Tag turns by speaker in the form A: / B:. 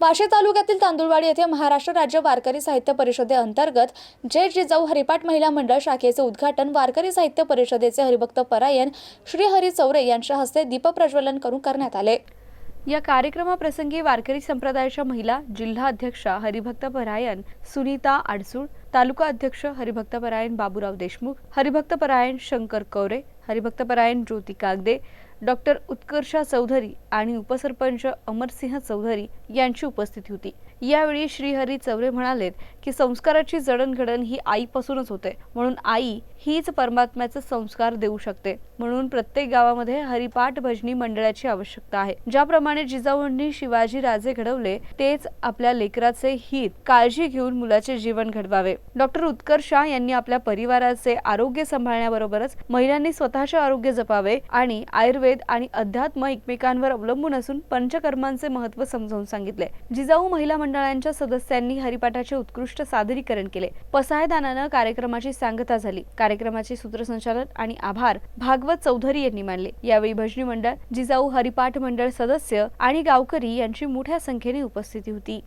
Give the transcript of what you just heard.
A: वाशी तालुक्यातील तांदुळवाडी येथे महाराष्ट्र राज्य वारकरी साहित्य परिषदेअंतर्गत जय जिजाऊ हरिपाठ महिला मंडळ शाखेचे उद्घाटन वारकरी साहित्य परिषदेचे हरिभक्त परायण श्री हरी चौरे यांच्या हस्ते दीपप्रज्वलन करून करण्यात आले. या कार्यक्रमाप्रसंगी वारकरी संप्रदायाच्या महिला जिल्हा अध्यक्षा हरिभक्त परायण सुनीता आडसूळ तालुका अध्यक्ष हरिभक्त परायण बाबूराव देशमुख हरिभक्त परायण शंकर कवरे हरिभक्त परायण ज्योती कागदे डॉक्टर उत्कर्षा चौधरी आणि उपसरपंच अमरसिंह चौधरी यांची उपस्थिती होती. यावेळी श्रीहरी चौरे म्हणालेत की संस्काराची जडणघडण ही आईपासूनच होते. म्हणून आई हीच परमात्म्याचे संस्कार देऊ शकते. म्हणून प्रत्येक गावामध्ये हरिपाठ भजनी मंडळाची आवश्यकता आहे. ज्याप्रमाणे जिजाऊंनी शिवाजी राजे घडवले तेच आपल्या लेकराचे हित काळजी घेऊन मुलाचे जीवन घडवावे. डॉक्टर उत्कर्षा यांनी आपल्या परिवाराचे आरोग्य सांभाळण्याबरोबरच महिलांनी स्वतःचे आरोग्य जपावे आणि आयुर्वेद आणि अध्यात्म एकमेकांवर अवलंबून असून पंचकर्मांचे महत्त्व समजावून सांगितले. जिजाऊ महिला मंडळांच्या सदस्यांनी हरिपाठाचे उत्कृष्ट सादरीकरण केले. पसायदानानं कार्यक्रमाची सांगता झाली. कार्यक्रमाचे सूत्रसंचालन आणि आभार भागवत चौधरी यांनी मानले. यावेळी भजनी मंडळ जिजाऊ हरिपाठ मंडळ सदस्य आणि गावकरी यांची मोठ्या संख्येने उपस्थिती होती.